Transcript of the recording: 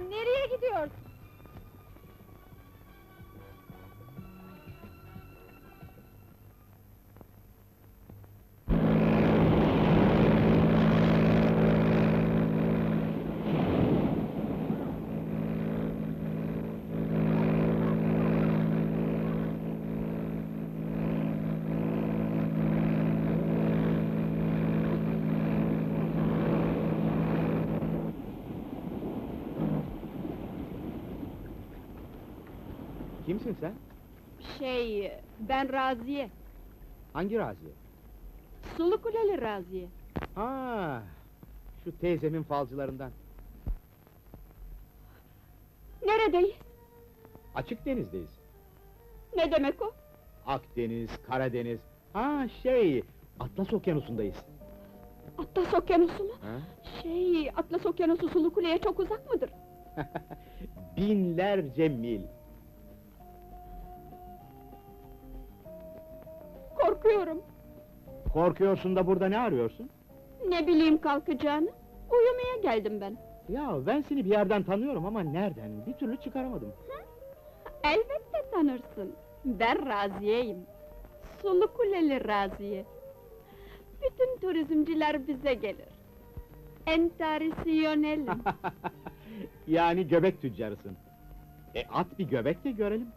Nereye gidiyorsun? Kimsin sen? Şey, ben Raziye. Hangi Raziye? Sulu Kuleli Raziye. Ha, şu teyzemin falcılarından. Neredeyiz? Açık denizdeyiz. Ne demek o? Akdeniz, Karadeniz. Ha şey, Atlas Okyanusu'ndayız. Atlas Okyanusu mu? Ha? Şey, Atlas Okyanusu Sulu Kule'ye çok uzak mıdır? Binlerce mil. Korkuyorum. Korkuyorsun da burada ne arıyorsun? Ne bileyim kalkacağını. Uyumaya geldim ben. Ya ben seni bir yerden tanıyorum ama nereden? Bir türlü çıkaramadım. Elbette tanırsın. Ben Raziye'yim. Sulu Kuleli Raziye. Bütün turizmciler bize gelir. Entarisiyonelim. yani göbek tüccarısın. E at bir göbek de görelim.